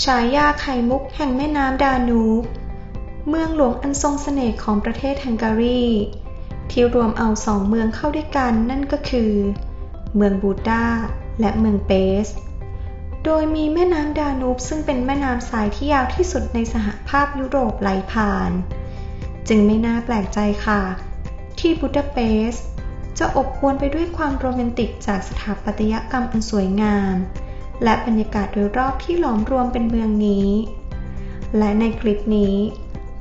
บูดาเปสต์ฉายาไข่มุกแห่งแม่น้ำดานูบ เมืองหลวงอันทรงเสน่ห์ของประเทศฮังการี ที่รวมเอาสองเมืองเข้าด้วยกันนั่นก็คือ เมืองบูดาและเมืองเปส โดยมีแม่น้ำดานูบซึ่งเป็นแม่น้ำสายที่ยาวที่สุดในสหภาพยุโรปไหลผ่าน จึงไม่น่าแปลกใจค่ะ ที่บูดาเปส จะอบอวลไปด้วยความโรแมนติกจากสถาปัตยกรรมอันสวยงาม และบรรยากาศโดยรอบที่หลอมรวมเป็นเมืองนี้ และในคลิปนี้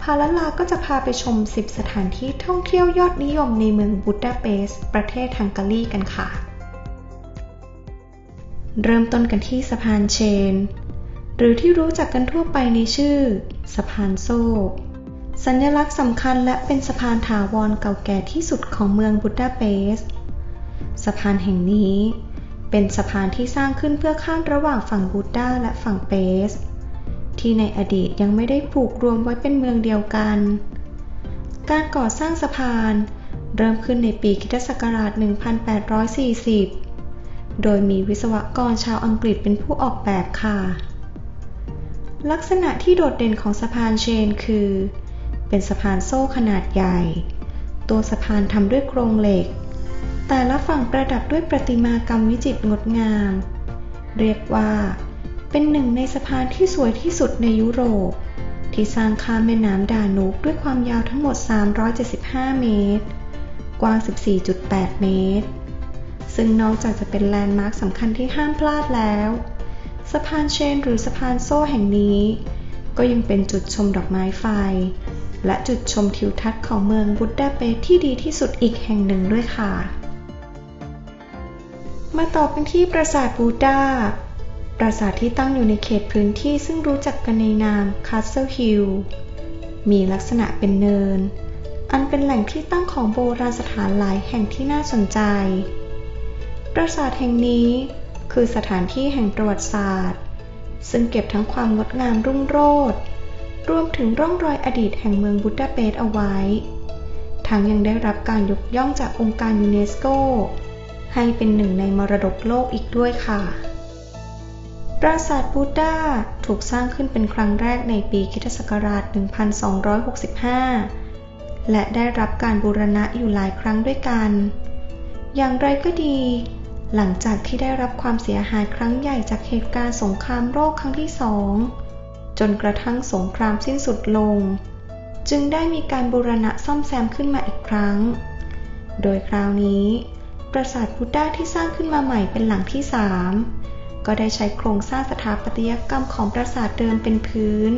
พาลลาก็จะพาไปชม 10 สถานที่ท่องเที่ยวยอดนิยมในเมืองบูดาเปสต์ประเทศฮังการีกันค่ะ เริ่มต้นกันที่สะพานเชน หรือที่รู้จักกันทั่วไปในชื่อ สะพานโซ่สัญลักษณ์สำคัญและเป็นสะพานถาวรเก่าแก่ที่สุดของเมืองบูดาเปสต์ สะพานแห่งนี้ เป็นสะพานที่สร้างขึ้นเพื่อข้ามระหว่างฝั่งบูดาและฝั่งเปส ที่ในอดีตยังไม่ได้ผูกรวมไว้เป็นเมืองเดียวกัน การก่อสร้างสะพาน เริ่มขึ้นในปีคิศักราช1840 โดยมีวิศวกรชาวอังกฤษเป็นผู้ออกแบบค่ะ ลักษณะที่โดดเด่นของสะพานเชนคือ เป็นสะพานโซ่ขนาดใหญ่ ตัวสะพานทำด้วยโครงเหล็ก แต่ละฝั่งประดับด้วยประติมากรรมวิจิตรงดงาม เรียกว่า เป็นหนึ่งในสะพานที่สวยที่สุดในยุโรป ที่สร้างข้ามแม่น้ำดานูบด้วยความยาวทั้งหมด 375 เมตร กว้าง 14.8 เมตร ซึ่งนอกจากจะเป็นแลนด์มาร์คสำคัญที่ห้ามพลาดแล้ว สะพานเชนหรือสะพานโซ่แห่งนี้ ก็ยังเป็นจุดชมดอกไม้ไฟ และจุดชมทิวทัศน์ของเมืองบูดาเปสต์ที่ดีที่สุดอีกแห่งหนึ่งด้วยค่ะ มาต่อกันที่ปราสาทบูดา ปราสาทที่ตั้งอยู่ในเขตพื้นที่ซึ่งรู้จักกันในนาม Castle Hill มีลักษณะเป็นเนิน อันเป็นแหล่งที่ตั้งของโบราณสถานหลายแห่งที่น่าสนใจ ปราสาทแห่งนี้คือสถานที่แห่งประวัติศาสตร์ ซึ่งเก็บทั้งความงดงามรุ่งโรจน์รวมถึงร่องรอยอดีตแห่งเมืองบูดาเปสต์เอาไว้ ทั้งยังได้รับการยกย่องจากองค์การยูเนสโก ให้เป็นหนึ่งในมรดกโลกอีกด้วยค่ะ ปราสาทบูดาถูกสร้างขึ้นเป็นครั้งแรกในปีคศ1265 และได้รับการบูรณะอยู่หลายครั้งด้วยกัน อย่างไรก็ดี หลังจากที่ได้รับความเสียหายครั้งใหญ่จากเหตุการณ์สงครามโลกครั้งที่สองจนกระทั่งสงครามสิ้นสุดลง จึงได้มีการบูรณะซ่อมแซมขึ้นมาอีกครั้ง โดยคราวนี้ ปราสาทบูดาที่สร้างขึ้นมาใหม่เป็นหลังที่สามก็ได้ใช้โครงสร้างสถาปัตยกรรมของปราสาทเดิมเป็นพื้น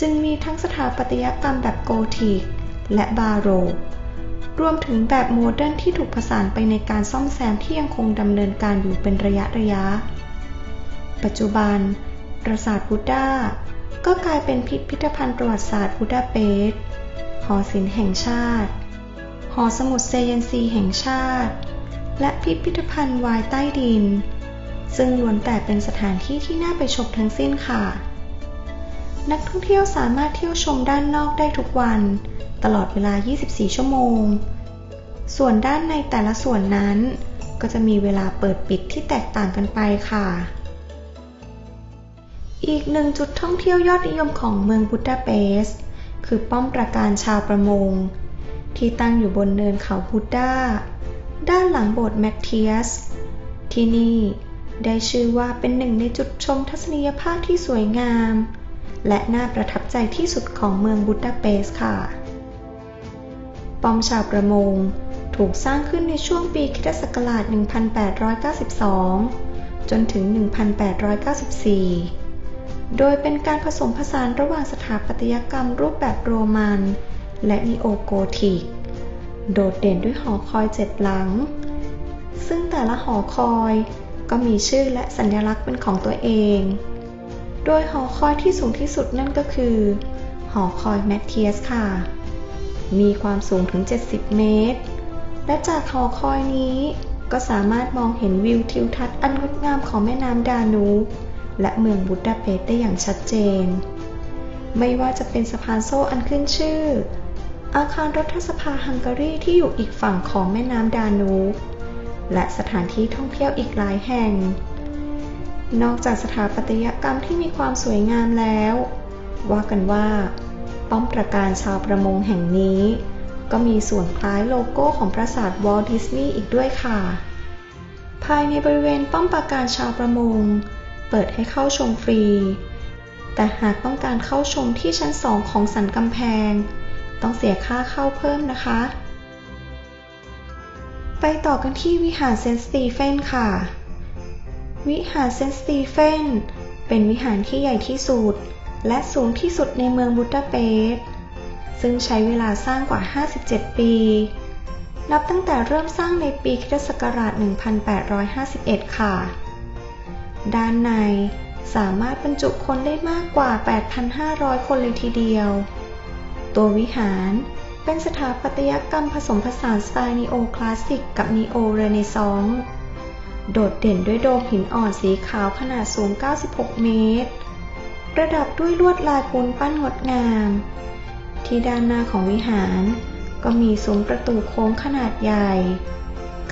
จึงมีทั้งสถาปัตยกรรมแบบโกธิก และบาโรกรวมถึงแบบโมเดิร์นที่ถูกผสานไปในการซ่อมแซมที่ยังคงดำเนินการอยู่เป็นระยะระยะ ปัจจุบัน ปราสาทบูดาก็กลายเป็นพิพิธภัณฑ์ประวัติศาสตร์บูดาเปสต์หอศิลป์แห่งชาติ หอสมุดเซเยนซีแห่งชาติ และพิพิธภัณฑ์วายใต้ดิน ซึ่งล้วนแต่เป็นสถานที่ที่น่าไปชมทั้งสิ้นค่ะ นักท่องเที่ยวสามารถเที่ยวชมด้านนอกได้ทุกวัน ตลอดเวลา 24 ชั่วโมง ส่วนด้านในแต่ละส่วนนั้น ก็จะมีเวลาเปิดปิดที่แตกต่างกันไปค่ะ อีกหนึ่งจุดท่องเที่ยวยอดนิยมของเมืองบูดาเปสต์คือป้อมปราการชาวประมง ที่ตั้งอยู่บนเนินเขาบูดาด้านหลังโบสถ์แมกเทียส ที่นี่ได้ชื่อว่าเป็นหนึ่งในจุดชมทัศนียภาพที่สวยงาม และน่าประทับใจที่สุดของเมืองบูดาเปสต์ค่ะ ป้อมชาวประมงถูกสร้างขึ้นในช่วงปีคิศักราช1892 จนถึง 1894 โดยเป็นการผสมผสานระหว่างสถาปัตยกรรมรูปแบบโรมัน และนีโอโกธิก โดดเด่นด้วยหอคอยเจ็ดหลัง ซึ่งแต่ละหอคอยก็มีชื่อและสัญลักษณ์เป็นของตัวเอง โดยหอคอยที่สูงที่สุดนั่นก็คือ หอคอยแมทเทียสค่ะ มีความสูงถึง 70 เมตร และจากหอคอยนี้ก็สามารถมองเห็นวิวทิวทัศน์อันงดงามของแม่น้ำดานูบและเมืองบูดาเปสต์ได้อย่างชัดเจน ไม่ว่าจะเป็นสะพานโซ่อันขึ้นชื่อ อาคารรัฐสภาฮังการีที่อยู่อีกฝั่งของแม่น้ำดานูบและสถานที่ท่องเที่ยวอีกหลายแห่ง นอกจากสถาปัตยกรรมที่มีความสวยงามแล้ว ว่ากันว่า ป้อมปราการชาวประมงแห่งนี้ ก็มีส่วนคล้ายโลโก้ของปราสาทวอลดิสนีย์อีกด้วยค่ะ ภายในบริเวณป้อมปราการชาวประมง เปิดให้เข้าชมฟรี แต่หากต้องการเข้าชมที่ชั้นสองของสันกำแพง ต้องเสียค่าเข้าเพิ่มนะคะ ไปต่อกันที่วิหารเซนต์สตีเฟนค่ะ วิหารเซนต์สตีเฟนเป็นวิหารที่ใหญ่ที่สุด และสูงที่สุดในเมืองบูดาเปสต์ซึ่งใช้เวลาสร้างกว่า 57 ปี นับตั้งแต่เริ่มสร้างในปีคศ1851 ค่ะ ด้านในสามารถบรรจุคนได้มากกว่า 8,500 คนเลยทีเดียว ตัววิหาร เป็นสถาปัตยกรรมผสมผสานสไตล์นีโอคลาสสิกกับนีโอเรเนซองส์โดดเด่นด้วยโดมหินอ่อนสีขาวขนาดสูง 96 เมตร ประดับด้วยลวดลายปูนปั้นงดงาม ที่ด้านหน้าของวิหาร ก็มีซุ้มประตูโค้งขนาดใหญ่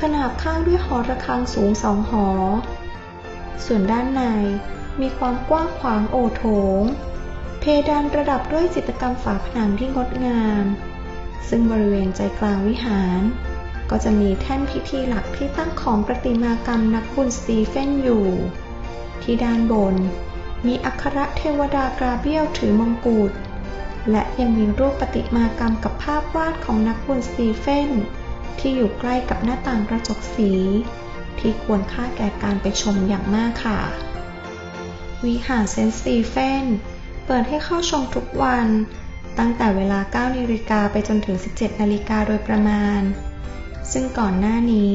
ขนาบข้างด้วยหอระฆังสูงสองหอ ส่วนด้านในมีความกว้างขวางโอโถง เพดานประดับด้วยจิตรกรรมฝาผนังที่งดงาม ซึ่งบริเวณใจกลางวิหาร ก็จะมีแท่นพิธีหลักที่ตั้งของประติมากรรมนักบุญสตีเฟนอยู่ ที่ด้านบน มีอัครเทวดากราเบียลถือมงกุฎและยังมีรูปประติมากรรมกับภาพวาดของนักบุญสตีเฟนที่อยู่ใกล้กับหน้าต่างกระจกสี ที่ควรค่าแก่การไปชมอย่างมากค่ะ วิหารเซนสตีเฟน เปิดให้เข้าชมทุกวัน ตั้งแต่เวลา 9นาฬิกาไปจนถึง 17นาฬิกาโดยประมาณ ซึ่งก่อนหน้านี้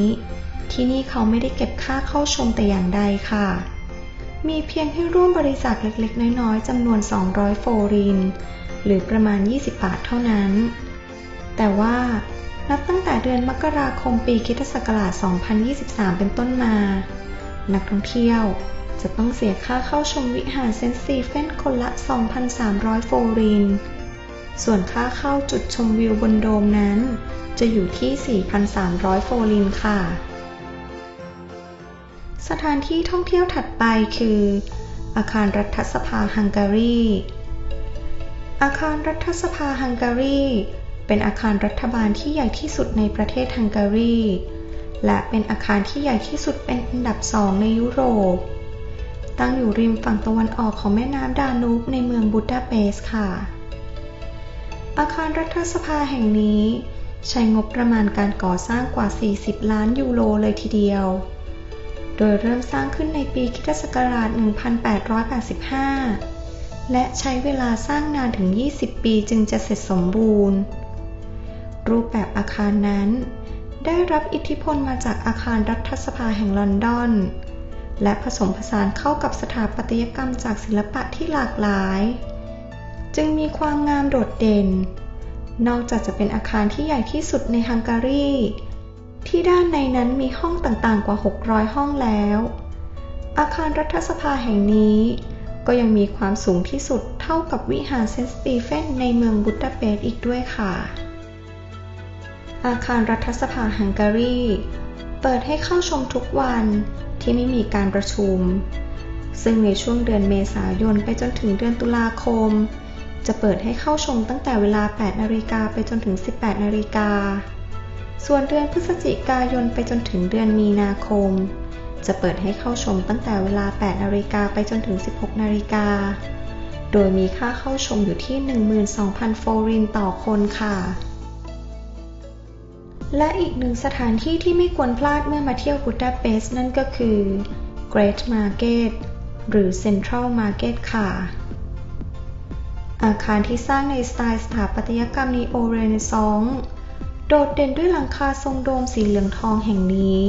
ที่นี่เขาไม่ได้เก็บค่าเข้าชมแต่อย่างใดค่ะ มีเพียงให้ร่วมบริจาคเล็กๆ น้อยๆจำนวน 200 โฟริน หรือประมาณ 20 บาทเท่านั้น แต่ว่านับตั้งแต่เดือนมกราคมปีคิศักราช 2023 เป็นต้นมา นักท่องเที่ยว จะต้องเสียค่าเข้าชมวิหารเซนต์ซีเฟนคนละ 2,300 โฟริน ส่วนค่าเข้าจุดชมวิวบนโดมนั้น จะอยู่ที่ 4,300 โฟรินค่ะ สถานที่ท่องเที่ยวถัดไปคือ อาคารรัฐสภาฮังการี อาคารรัฐสภาฮังการี เป็นอาคารรัฐบาลที่ใหญ่ที่สุดในประเทศฮังการี และเป็นอาคารที่ใหญ่ที่สุดเป็นอันดับสองในยุโรป ตั้งอยู่ริมฝั่งตะวันออกของแม่น้ำดานูบในเมืองบูดาเปสต์ค่ะ อาคารรัฐสภาแห่งนี้ ใช้งบประมาณการก่อสร้างกว่า 40 ล้านยูโรเลยทีเดียว โดยเริ่มสร้างขึ้นในปีคิศักราช 1885 และใช้เวลาสร้างนานถึง 20 ปีจึงจะเสร็จสมบูรณ์ รูปแบบอาคารนั้น ได้รับอิทธิพลมาจากอาคารรัฐสภาแห่งลอนดอน และผสมผสานเข้ากับสถาปัตยกรรมจากศิลปะที่หลากหลาย จึงมีความงามโดดเด่น นอกจากจะเป็นอาคารที่ใหญ่ที่สุดในฮังการี ที่ด้านในนั้นมีห้องต่างๆกว่า 600 ห้องแล้ว อาคารรัฐสภาแห่งนี้ ก็ยังมีความสูงที่สุดเท่ากับวิหารเซนต์สตีเฟนในเมืองบูดาเปสต์อีกด้วยค่ะ อาคารรัฐสภาฮังการี เปิดให้เข้าชมทุกวัน ที่ไม่มีการประชุม ซึ่งในช่วงเดือนเมษายนไปจนถึงเดือนตุลาคม จะเปิดให้เข้าชมตั้งแต่เวลา 8 นาฬิกาไปจนถึง 18 นาฬิกา ส่วนเดือนพฤศจิกายนไปจนถึงเดือนมีนาคม จะเปิดให้เข้าชมตั้งแต่เวลา 8 นาฬิกาไปจนถึง 16 นาฬิกา โดยมีค่าเข้าชมอยู่ที่ 12,000 โฟรินต่อคนค่ะ และอีกหนึ่งสถานที่ที่ไม่ควรพลาดเมื่อมาเที่ยวบูดาเปสต์นั่นก็คือ Great Market หรือ Central Market ค่ะ อาคารที่สร้างในสไตล์สถาปัตยกรรมนีโอเรเนซองส์โดดเด่นด้วยหลังคาทรงโดมสีเหลืองทองแห่งนี้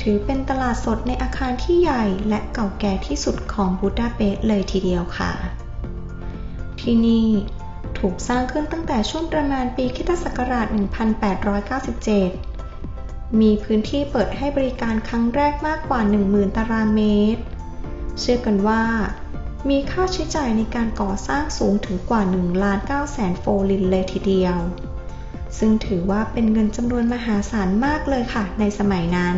ถือเป็นตลาดสดในอาคารที่ใหญ่และเก่าแก่ที่สุดของบูดาเปสต์เลยทีเดียวค่ะ ที่นี่ ถูกสร้างขึ้นตั้งแต่ช่วงประมาณปีคิตศักราช 1897 มีพื้นที่เปิดให้บริการครั้งแรกมากกว่า 10,000 ตารางเมตร เชื่อกันว่า มีค่าใช้จ่ายในการก่อสร้างสูงถึงกว่า 1 ล้าน9แสนโฟลินเลยทีเดียว ซึ่งถือว่าเป็นเงินจำนวนมหาศาลมากเลยค่ะ ในสมัยนั้น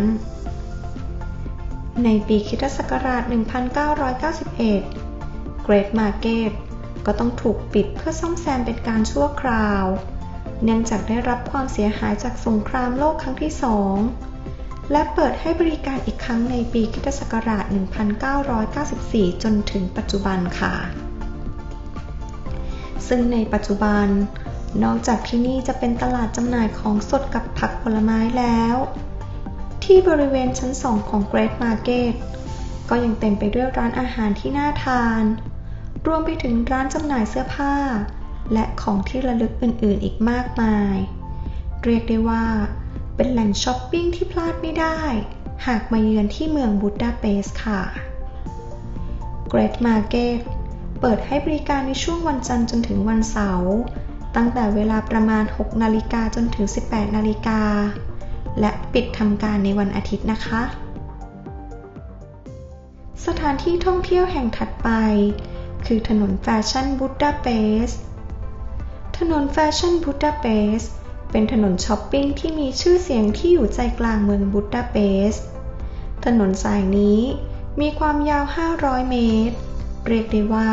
ในปีคิตศักราช 1991 Great Market ก็ต ก็ต้องถูกปิดเพื่อซ่อมแซมเป็นการชั่วคราว เนื่องจากได้รับความเสียหายจากสงครามโลกครั้งที่สองและเปิดให้บริการอีกครั้งในปีคิศักราช 1994 จนถึงปัจจุบันค่ะ ซึ่งในปัจจุบัน นอกจากที่นี่จะเป็นตลาดจำหน่ายของสดกับผักผลไม้แล้ว ที่บริเวณชั้นสองของ Great Market ก็ยังเต็มไปด้วยร้านอาหารที่น่าทาน รวมไปถึงร้านจำหน่ายเสื้อผ้า และของที่ระลึกอื่นๆอีกมากมาย เรียกได้ว่า เป็นแหล่งช้อปปิ้งที่พลาดไม่ได้ หากมาเยือนที่เมืองบูดาเปสต์ค่ะ Great Market เปิดให้บริการในช่วงวันจันทร์จนถึงวันเสาร์ ตั้งแต่เวลาประมาณ 6 นาฬิกาจนถึง 18 นาฬิกา และปิดทำการในวันอาทิตย์นะคะ สถานที่ท่องเที่ยวแห่งถัดไป คือถนนแฟชั่นบูดาเปสต์ ถนนแฟชั่นบูดาเปสต์เป็นถนนช้อปปิ้งที่มีชื่อเสียงที่อยู่ใจกลางเมืองบูดาเปสต์ ถนนสายนี้มีความยาว 500 เมตร เรียกได้ว่า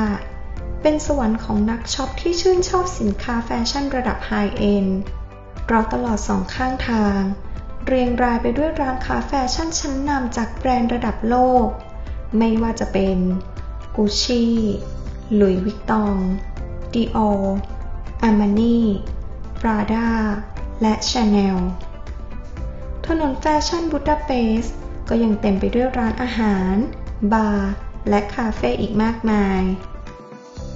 เป็นสวรรค์ของนักช็อปที่ชื่นชอบสินค้าแฟชั่นระดับไฮเอ็นเพราตลอดสองข้างทาง เรียงรายไปด้วยร้านค้าแฟชั่นชั้นนำจากแบรนด์ระดับโลก ไม่ว่าจะเป็นกุชชี่ หลุยส์วิกตอง ดิออร์อาร์มานีปราดา และชาแนล ถนนแฟชั่นบูดาเปสต์ก็ยังเต็มไปด้วยร้านอาหาร บาร์ และคาเฟ่อีกมากมาย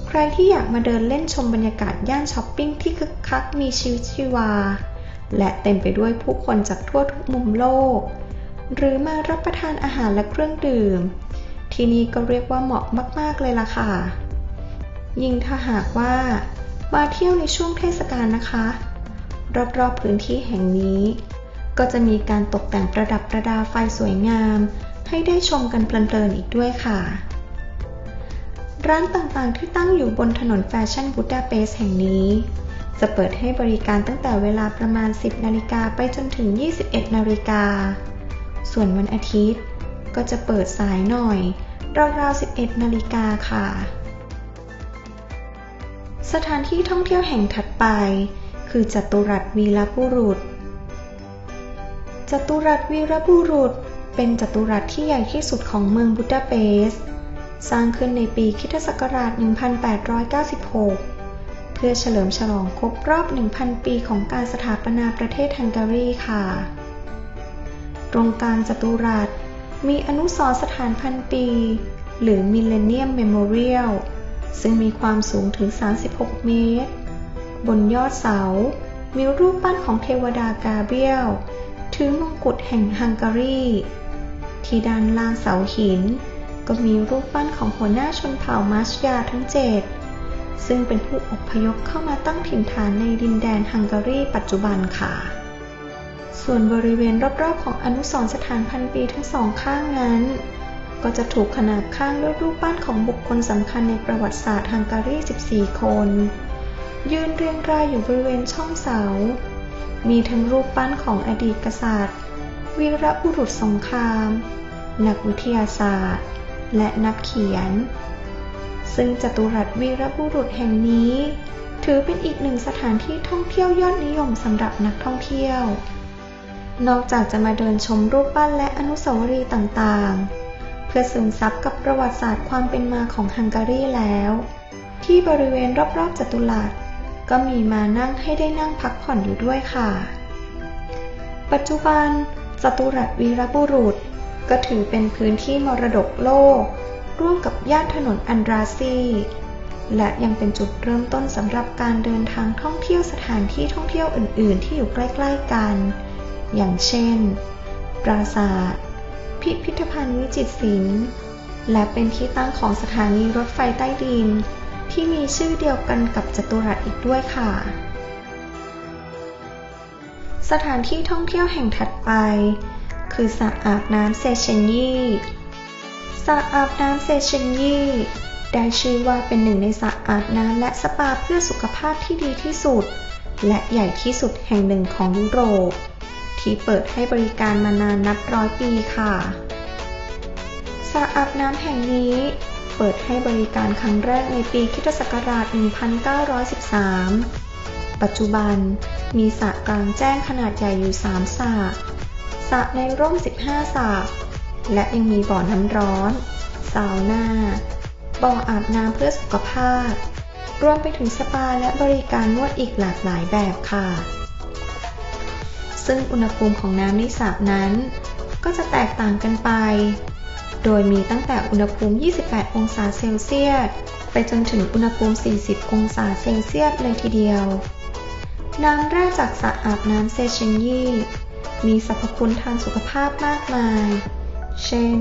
ใครที่อยากมาเดินเล่นชมบรรยากาศย่านช้อปปิ้งที่คึกคักมีชีวิตชีวา และเต็มไปด้วยผู้คนจากทั่วทุกมุมโลก หรือมารับประทานอาหารและเครื่องดื่ม ที่นี่ก็เรียกว่าเหมาะมาก ๆ เลยล่ะค่ะ ยิ่งถ้าหากว่า มาเที่ยวในช่วงเทศกาลนะคะ รอบๆพื้นที่แห่งนี้ ก็จะมีการตกแต่งประดับประดาไฟสวยงาม ให้ได้ชมกันเพลินๆอีกด้วยค่ะ ร้านต่างๆที่ตั้งอยู่บนถนนแฟชั่นบูดาเปสต์แห่งนี้ จะเปิดให้บริการตั้งแต่เวลาประมาณ 10 นาฬิกาไปจนถึง 21 นาฬิกา ส่วนวันอาทิตย์ก็จะเปิดสายหน่อยราวๆ11 นาฬิกาค่ะ สถานที่ท่องเที่ยวแห่งถัดไป คือจัตุรัสวีรบุรุษ จัตุรัสวีรบุรุษ เป็นจัตุรัสที่ใหญ่ที่สุดของเมืองบูดาเปสต์ สร้างขึ้นในปีคิทศักราช 1896 เพื่อเฉลิมฉลองครบรอบ 1,000 ปีของการสถาปนาประเทศฮังการีค่ะ ตรงกลางจัตุรัสมีอนุสรสถานพันปี หรือ Millennium Memorial ซึ่งมีความสูงถึง 36 เมตร บนยอดเสา มีรูปปั้นของเทวดากาเบรียล ถือมงกุฎแห่งฮังการี ที่ด้านล่างเสาหิน ก็มีรูปปั้นของหัวหน้าชนเผ่ามัสยาทั้งเจ็ดซึ่งเป็นผู้อพยพเข้ามาตั้งถิ่นฐานในดินแดนฮังการีปัจจุบันค่ะ ส่วนบริเวณรอบๆของอนุสรณ์สถานพันปีทั้งสองข้างนั้น ก็จะถูกขนาบข้างด้วยรูปปั้นของบุคคลสำคัญในประวัติศาสตร์ฮังการี 14 คน ยืนเรียงรายอยู่บริเวณช่องเสา มีทั้งรูปปั้นของอดีตกษัตริย์ วีรบุรุษสงคราม นักวิทยาศาสตร์ และนักเขียน ซึ่งจตุรัสวีรบุรุษแห่งนี้ ถือเป็นอีกหนึ่งสถานที่ท่องเที่ยวยอดนิยมสำหรับนักท่องเที่ยว นอกจากจะมาเดินชมรูปปั้นและอนุสาวรีย์ต่างๆ พื่อซึมซับกับประวัติศาสตร์ความเป็นมาของฮังการีแล้ว ที่บริเวณรอบๆจัตุรัสก็มีมานั่งให้ได้นั่งพักผ่อนอยู่ด้วยค่ะ ปัจจุบันจัตุรัสวีรบุรุษ ก็ถือเป็นพื้นที่มรดกโลก ร่วมกับย่านถนนอันดราซี และยังเป็นจุดเริ่มต้นสำหรับการเดินทางท่องเที่ยวสถานที่ท่องเที่ยวอื่น ๆ ที่อยู่ใกล้ ๆ กัน อย่างเช่น ปราสาท พิพิธภัณฑ์วิจิตรศิลป์ และเป็นที่ตั้งของสถานีรถไฟใต้ดิน ที่มีชื่อเดียวกันกับจัตุรัสอีกด้วยค่ะ สถานที่ท่องเที่ยวแห่งถัดไป คือสระอาบน้ำเซเชนยี่สระอาบน้ำเซเชนยี่ได้ชื่อว่าเป็นหนึ่งในสระอาบน้ำและสปาเพื่อสุขภาพที่ดีที่สุด และใหญ่ที่สุดแห่งหนึ่งของยุโรป ที่เปิดให้บริการมานานนับร้อยปีค่ะสระอาบน้ำแห่งนี้เปิดให้บริการครั้งแรกในปีคศ1913 ปัจจุบันมีสระกลางแจ้งขนาดใหญ่อยู่ 3 สระ สระในร่ม 15 สระ และยังมีบ่อน้ำร้อน ซาวน่า บ่ออาบน้ำเพื่อสุขภาพ รวมไปถึงสปาและบริการนวดอีกหลากหลายแบบค่ะ ซึ่งอุณหภูมิของน้ำในสระนั้น ก็จะแตกต่างกันไป โดยมีตั้งแต่อุณหภูมิ 28 องศาเซลเซียส ไปจนถึงอุณหภูมิ 40 องศาเซลเซียสเลยทีเดียว น้ำแร่จากสระอาบน้ำเซเชนยี่มีสรรพคุณทางสุขภาพมากมาย เช่น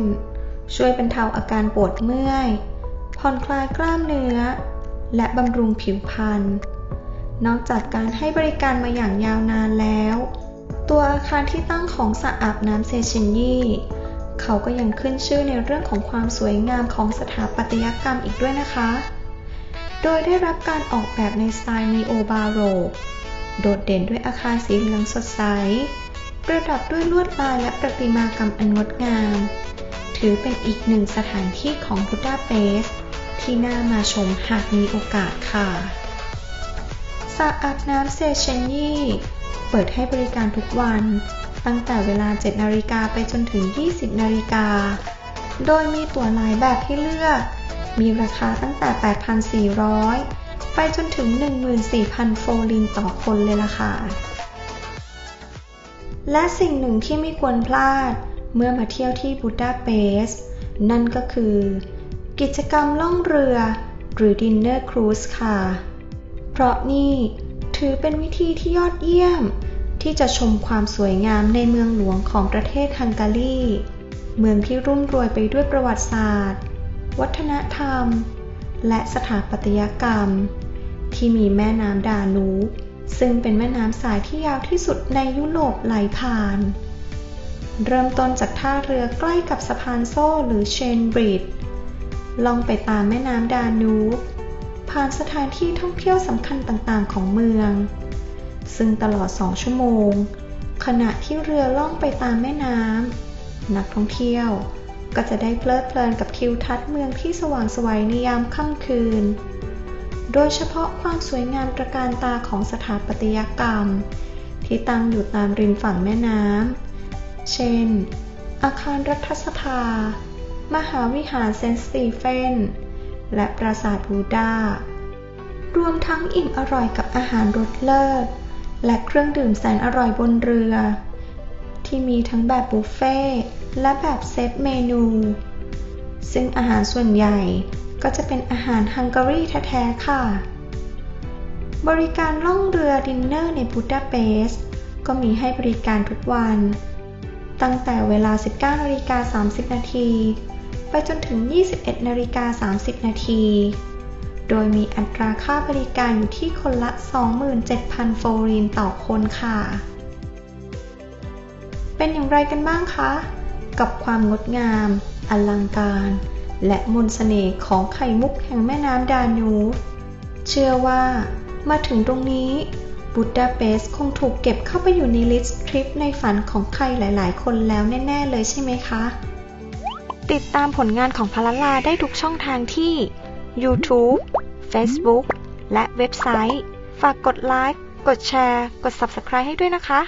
ช่วยบรรเทาอาการปวดเมื่อย ผ่อนคลายกล้ามเนื้อ และบำรุงผิวพรรณ นอกจากการให้บริการมาอย่างยาวนานแล้ว ตัวอาคารที่ตั้งของสระอาบน้ำเซชินยี่ เขาก็ยังขึ้นชื่อในเรื่องของความสวยงามของสถาปัตยกรรมอีกด้วยนะคะ โดยได้รับการออกแบบในสไตล์นีโอบาโรกโดดเด่นด้วยอาคารสีเหลืองสดใส ประดับด้วยลวดลายและประติมากรรมอันงดงาม ถือเป็นอีกหนึ่งสถานที่ของบูดาเปสต์ที่น่ามาชมหากมีโอกาสค่ะสระอาบน้ำเซเชนยี่ เปิดให้บริการทุกวัน ตั้งแต่เวลา 7 นาฬิกาไปจนถึง 20 นาฬิกา โดยมีตั๋วหลายแบบให้เลือก มีราคาตั้งแต่ 8,400 ไปจนถึง 14,000 โฟลินต่อคนเลยล่ะค่ะ และสิ่งหนึ่งที่ไม่ควรพลาด เมื่อมาเที่ยวที่บูดาเปสต์นั่นก็คือ กิจกรรมล่องเรือ หรือดินเนอร์ครูซค่ะ เพราะนี่ถือเป็นวิธีที่ยอดเยี่ยม ที่จะชมความสวยงามในเมืองหลวงของประเทศฮังการี เมืองที่รุ่มรวยไปด้วยประวัติศาสตร์ วัฒนธรรม และสถาปัตยกรรม ที่มีแม่น้ำดานูบซึ่งเป็นแม่น้ำสายที่ยาวที่สุดในยุโรปไหลผ่าน เริ่มต้นจากท่าเรือใกล้กับสะพานโซ่หรือเชนบริดจ์ลองไปตามแม่น้ำดานูบผ่านสถานที่ท่องเที่ยวสำคัญต่างๆ ของเมือง ซึ่งตลอดสองชั่วโมง ขณะที่เรือล่องไปตามแม่น้ำนักท่องเที่ยวก็จะได้เพลิดเพลินกับทิวทัศน์เมืองที่สว่างสวยในยามค่ำคืน โดยเฉพาะความสวยงามตระการตาของสถาปัตยกรรม ที่ตั้งอยู่ตามริมฝั่งแม่น้ำ เช่น อาคารรัฐสภา มหาวิหารเซนต์สตีเฟน และปราสาทบูดารวมทั้งอิ่มอร่อยกับอาหารรสเลิศ และเครื่องดื่มแสนอร่อยบนเรือ ที่มีทั้งแบบบุฟเฟ่ต์และแบบเซตเมนู ซึ่งอาหารส่วนใหญ่ก็จะเป็นอาหารฮังการีแท้ๆค่ะ บริการล่องเรือดินเนอร์ในบูดาเปสต์ก็มีให้บริการทุกวัน ตั้งแต่เวลา 19นาฬิกา30 นาที ไปจนถึง 21นาฬิกา30 นาที โดยมีอัตราค่าบริการอยู่ที่คนละ 27,000 โฟลินต่อคนค่ะ เป็นอย่างไรกันบ้างคะ กับความงดงาม อลังการ และมนต์เสน่ห์ของไข่มุกแห่งแม่น้ำดานูบเชื่อว่ามาถึงตรงนี้บูดาเปสต์คงถูกเก็บเข้าไปอยู่ในลิสต์ทริปในฝันของใครหลาย ๆ คนแล้วแน่ ๆ เลยใช่ไหมคะ ติดตามผลงานของพลาลาได้ทุกช่องทางที่ YouTube Facebook และเว็บไซต์ ฝากกดไลค์ กดแชร์ กด Subscribe ให้ด้วยนะคะ